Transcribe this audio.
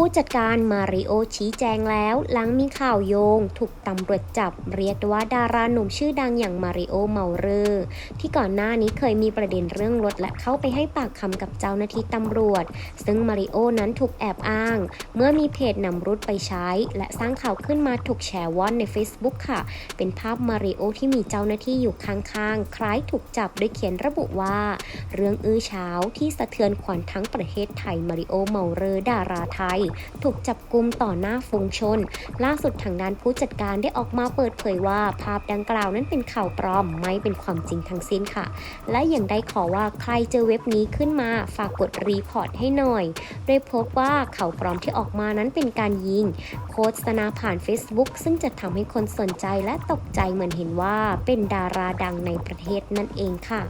ผู้จัดการมาริโอชี้แจงแล้ว หลังมีข่าวโยง ถูกตำรวจจับเรียกว่าดาราหนุ่มชื่อดังอย่างมาริโอเมาเรอร์ที่ก่อนหน้านี้เคยมีประเด็นเรื่องรถและเข้าไปให้ปากคำกับเจ้าหน้าที่ตำรวจ ซึ่งมาริโอนั้นถูกแอบอ้าง เมื่อมีเพจนำรุดไปใช้ และสร้างข่าวขึ้นมาถูกแชร์ว่อนใน Facebook ค่ะ เป็นภาพมาริโอที่มีเจ้าหน้าที่อยู่ข้างๆ คล้ายถูกจับโดยเขียนระบุว่า เรื่องอื้อเช้าที่สะเทือนขวัญทั้งประเทศไทยมาริโอเมาเรอร์ดาราไทยถูกจับกุมต่อหน้าฝูงชน ล่าสุดทางด้านผู้จัดการได้ออกมาเปิดเผยว่าภาพดังกล่าวนั้นเป็นข่าวปลอมไม่เป็นความจริงทั้งสิ้นค่ะ และยังได้ขอว่าใครเจอเว็บนี้ขึ้นมาฝากกดรีพอร์ตให้หน่อย โดยพบว่าข่าวปลอมที่ออกมานั้นเป็นการยิง โฆษณาผ่าน Facebook ซึ่งจะทำให้คนสนใจและตกใจเหมือนเห็นว่าเป็นดาราดังในประเทศนั่นเองค่ะ